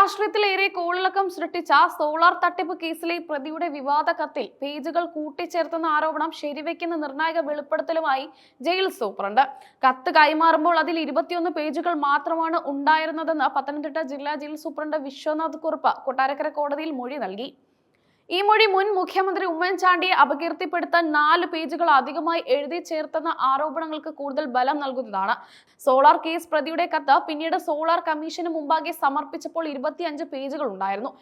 രാഷ്ട്രീയത്തിലേറെ കോളിളക്കം സൃഷ്ടിച്ച സോളാർ തട്ടിപ്പ് കേസിലെ പ്രതിയുടെ വിവാദ കത്തിൽ പേജുകൾ കൂട്ടിച്ചേർത്തെന്ന ആരോപണം ശരിവെക്കുന്ന നിർണായക വെളിപ്പെടുത്തലുമായി ജയിൽ സൂപ്രണ്ട്. കത്ത് കൈമാറുമ്പോൾ അതിൽ ഇരുപത്തിയൊന്ന് പേജുകൾ മാത്രമാണ് ഉണ്ടായിരുന്നതെന്ന് പത്തനംതിട്ട ജില്ലാ ജയിൽ സൂപ്രണ്ട് വിശ്വനാഥ് കുറുപ്പ് കൊട്ടാരക്കര കോടതിയിൽ മൊഴി നൽകി. ഈ മൊഴി മുൻ മുഖ്യമന്ത്രി ഉമ്മൻചാണ്ടിയെ അപകീർത്തിപ്പെടുത്താൻ നാല് പേജുകൾ അധികമായി എഴുതി ചേർത്തെന്ന ആരോപണങ്ങൾക്ക് കൂടുതൽ ബലം നൽകുന്നതാണ്. സോളാർ കേസ് പ്രതിയുടെ കത്ത് പിന്നീട് സോളാർ കമ്മീഷന് മുമ്പാകെ സമർപ്പിച്ചപ്പോൾ ഇരുപത്തിയഞ്ച് പേജുകൾ ഉണ്ടായിരുന്നു.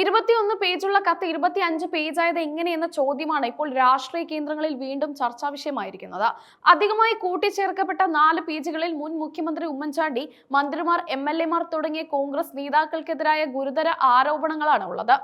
ഇരുപത്തിയൊന്ന് പേജുള്ള കത്ത് ഇരുപത്തി അഞ്ച് പേജായത് എങ്ങനെയെന്ന ചോദ്യമാണ് ഇപ്പോൾ രാഷ്ട്രീയ കേന്ദ്രങ്ങളിൽ വീണ്ടും ചർച്ചാ വിഷയമായിരിക്കുന്നത്. അധികമായി കൂട്ടിച്ചേർക്കപ്പെട്ട നാല് പേജുകളിൽ മുൻ മുഖ്യമന്ത്രി ഉമ്മൻചാണ്ടി മന്ത്രിമാർ എം എൽ എമാർ തുടങ്ങിയ കോൺഗ്രസ് നേതാക്കൾക്കെതിരായ ഗുരുതര ആരോപണങ്ങളാണ് ഉള്ളത്.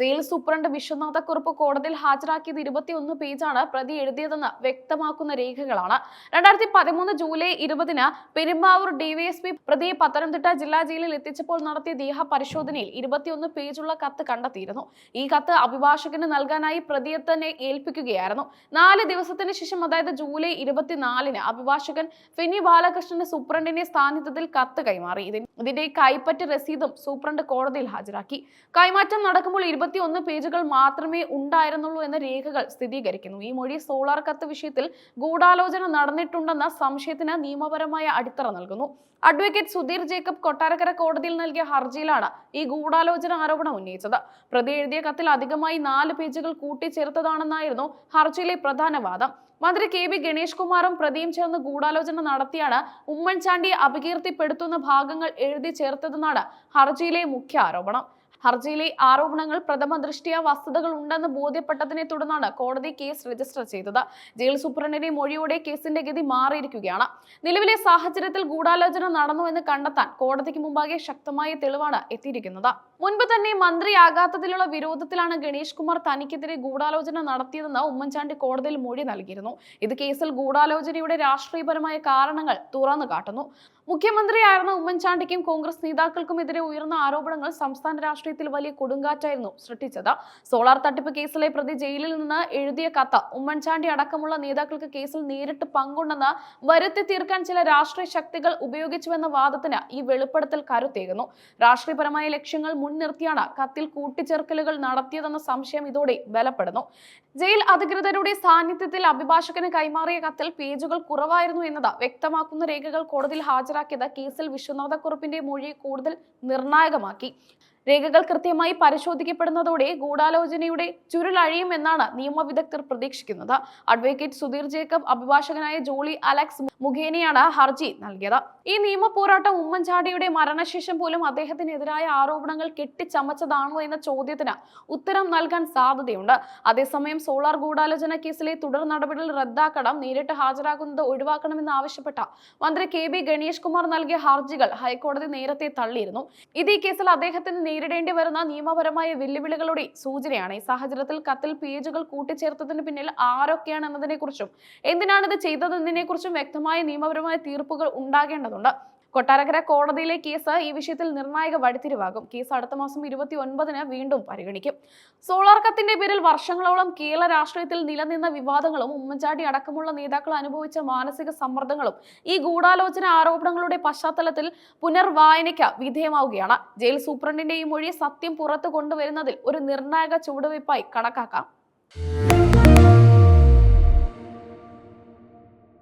ജയിൽ സൂപ്രണ്ട് വിശ്വനാഥക്കുറുപ്പ് കോടതിയിൽ ഹാജരാക്കിയത് ഇരുപത്തിയൊന്ന് പേജാണ് പ്രതി എഴുതിയതെന്ന് വ്യക്തമാക്കുന്ന രേഖകളാണ്. രണ്ടായിരത്തി പതിമൂന്ന് ജൂലൈ ഇരുപതിന് പെരുമ്പാവൂർ ഡിവൈഎസ്പി പ്രതിയെ പത്തനംതിട്ട ജില്ലാ ജയിലിൽ എത്തിച്ചപ്പോൾ നടത്തിയ ദേഹ പരിശോധനയിൽ ഇരുപത്തിയൊന്ന് പേജുള്ള കത്ത് കണ്ടെത്തിയിരുന്നു. ഈ കത്ത് അഭിഭാഷകന് നൽകാനായി പ്രതിയെ തന്നെ ഏൽപ്പിക്കുകയായിരുന്നു. നാല് ദിവസത്തിന് ശേഷം അതായത് ജൂലൈ ഇരുപത്തിനാലിന് അഭിഭാഷകൻ ഫിനി ബാലകൃഷ്ണന്റെ സൂപ്രണ്ടിന്റെ സാന്നിധ്യത്തിൽ കത്ത് കൈമാറി. ഇതിന്റെ കൈപ്പറ്റ് രസീതും സൂപ്രണ്ട് കോടതിയിൽ ഹാജരാക്കി. കൈമാറ്റം നടക്കുമ്പോൾ ഇരുപത്തിയൊന്ന് പേജുകൾ മാത്രമേ ഉണ്ടായിരുന്നുള്ളൂ എന്ന രേഖകൾ സ്ഥിരീകരിക്കുന്നു. ഈ മൊഴി സോളാർ കത്ത് വിഷയത്തിൽ ഗൂഢാലോചന നടന്നിട്ടുണ്ടെന്ന സംശയത്തിന് നിയമപരമായ അടിത്തറ നൽകുന്നു. അഡ്വക്കേറ്റ് സുധീർ ജേക്കബ് കൊട്ടാരക്കര കോടതിയിൽ നൽകിയ ഹർജിയിലാണ് ഈ ഗൂഢാലോചന ആരോപണം ഉന്നയിച്ചത്. പ്രതി എഴുതിയ കത്തിൽ അധികമായി നാല് പേജുകൾ കൂട്ടിച്ചേർത്തതാണെന്നായിരുന്നു ഹർജിയിലെ പ്രധാന വാദം. മന്ത്രി കെ വി ഗണേഷ് കുമാറും പ്രതിയും ചേർന്ന് ഗൂഢാലോചന നടത്തിയാണ് ഉമ്മൻചാണ്ടിയെ അപകീർത്തിപ്പെടുത്തുന്ന ഭാഗങ്ങൾ എഴുതി ചേർത്തതെന്നാണ് ഹർജിയിലെ മുഖ്യ ആരോപണം. ഹർജിയിലെ ആരോപണങ്ങൾ പ്രഥമ ദൃഷ്ടിയ വസ്തുതകൾ ഉണ്ടെന്ന് ബോധ്യപ്പെട്ടതിനെ തുടർന്നാണ് കോടതി കേസ് രജിസ്റ്റർ ചെയ്തത്. ജയിൽ സൂപ്രണ്ടിന്റെ മൊഴിയോടെ കേസിന്റെ ഗതി മാറിയിരിക്കുകയാണ്. നിലവിലെ സാഹചര്യത്തിൽ ഗൂഢാലോചന നടന്നു എന്ന് കണ്ടെത്താൻ കോടതിക്ക് മുമ്പാകെ ശക്തമായ തെളിവാണ് എത്തിയിരിക്കുന്നത്. മുൻപ് തന്നെ മന്ത്രിയാകാത്തതിലുള്ള വിരോധത്തിലാണ് ഗണേഷ് കുമാർ തനിക്കെതിരെ ഗൂഢാലോചന നടത്തിയതെന്ന് ഉമ്മൻചാണ്ടി കോടതിയിൽ മൊഴി നൽകിയിരുന്നു. ഇത് കേസിൽ ഗൂഢാലോചനയുടെ രാഷ്ട്രീയപരമായ കാരണങ്ങൾ തുറന്നു കാട്ടുന്നു. മുഖ്യമന്ത്രിയായിരുന്ന ഉമ്മൻചാണ്ടിക്കും കോൺഗ്രസ് നേതാക്കൾക്കും നേതാക്കൾക്കുമെതിരെ ഉയർന്ന ആരോപണങ്ങൾ സംസ്ഥാന രാഷ്ട്രീയത്തിൽ വലിയ കൊടുങ്കാറ്റായിരുന്നു സൃഷ്ടിച്ചത്. സോളാർ തട്ടിപ്പ് കേസിലെ പ്രതി ജയിലിൽ നിന്ന് എഴുതിയ കത്ത് ഉമ്മൻചാണ്ടി അടക്കമുള്ള നേതാക്കൾക്ക് കേസിൽ നേരിട്ട് പങ്കുണ്ടെന്ന് വരുത്തി തീർക്കാൻ ചില രാഷ്ട്രീയ ശക്തികൾ ഉപയോഗിച്ചുവെന്ന വാദത്തിന് ഈ വെളിപ്പെടുത്തൽ കരുത്തേകുന്നു. രാഷ്ട്രീയപരമായ ലക്ഷ്യങ്ങൾ മുൻനിർത്തിയാണ് കത്തിൽ കൂട്ടിച്ചേർക്കലുകൾ നടത്തിയതെന്ന സംശയം ഇതോടെ ബലപ്പെടുന്നു. ജയിൽ അധികൃതരുടെ സാന്നിധ്യത്തിൽ അഭിഭാഷകന് കൈമാറിയ കത്തിൽ പേജുകൾ കുറവായിരുന്നു എന്നത് വ്യക്തമാക്കുന്ന രേഖകൾ കോടതിയിൽ ഹാജരാക്കിയത് കേസിൽ വിശ്വനാഥക്കുറുപ്പിന്റെ മൊഴി കൂടുതൽ നിർണായകമാക്കി. രേഖകൾ കൃത്യമായി പരിശോധിക്കപ്പെടുന്നതോടെ ഗൂഢാലോചനയുടെ ചുരുളഴിയുമെന്നാണ് നിയമവിദഗ്ധർ പ്രതീക്ഷിക്കുന്നത്. അഡ്വക്കേറ്റ് സുധീർ ജേക്കബ് അഭിഭാഷകനായ ജോളി അലക്സ് മുഖേനയാണ് ഹർജി നൽകിയത്. ഈ നിയമ പോരാട്ടം ഉമ്മൻചാണ്ടിയുടെ മരണശേഷം പോലും അദ്ദേഹത്തിനെതിരായ ആരോപണങ്ങൾ കെട്ടിച്ചമച്ചതാണോ എന്ന ചോദ്യത്തിന് ഉത്തരം നൽകാൻ സാധ്യതയുണ്ട്. അതേസമയം സോളാർ ഗൂഢാലോചന കേസിലെ തുടർ നടപടികൾ റദ്ദാക്കണം നേരിട്ട് ഹാജരാകുന്നത് ഒഴിവാക്കണമെന്ന് ആവശ്യപ്പെട്ട മന്ത്രി കെ ബി ഗണേഷ് കുമാർ നൽകിയ ഹർജികൾ ഹൈക്കോടതി നേരത്തെ തള്ളിയിരുന്നു. ഇത് ഈ കേസിൽ അദ്ദേഹത്തിന് നേരിടേണ്ടി വരുന്ന നിയമപരമായ വെല്ലുവിളികളുടെ സൂചനയാണ്. ഈ സാഹചര്യത്തിൽ കത്തിൽ പേജുകൾ കൂട്ടിച്ചേർത്തതിന് പിന്നിൽ ആരൊക്കെയാണ് എന്നതിനെക്കുറിച്ചും എന്തിനാണ് ഇത് ചെയ്തതെന്നതിനെക്കുറിച്ചും വ്യക്തമായ നിയമപരമായ തീർപ്പുകൾ ഉണ്ടാകേണ്ടതുണ്ട്. കൊട്ടാരക്കര കോടതിയിലെ കേസ് ഈ വിഷയത്തിൽ നിർണായക വഴിത്തിരിവാകും. കേസ് അടുത്ത മാസം ഇരുപത്തി ഒൻപതിന് വീണ്ടും പരിഗണിക്കും. സോളാർ കത്തിന്റെ പേരിൽ വർഷങ്ങളോളം കേരള രാഷ്ട്രീയത്തിൽ നിലനിന്ന വിവാദങ്ങളും ഉമ്മൻചാണ്ടി അടക്കമുള്ള നേതാക്കൾ അനുഭവിച്ച മാനസിക സമ്മർദ്ദങ്ങളും ഈ ഗൂഢാലോചന ആരോപണങ്ങളുടെ പശ്ചാത്തലത്തിൽ പുനർവായനയ്ക്ക് വിധേയമാവുകയാണ്. ജയിൽ സൂപ്രണ്ടിന്റെ ഈ മൊഴി സത്യം പുറത്തു കൊണ്ടുവരുന്നതിൽ ഒരു നിർണായക ചുവടുവയ്പായി കണക്കാക്കാം.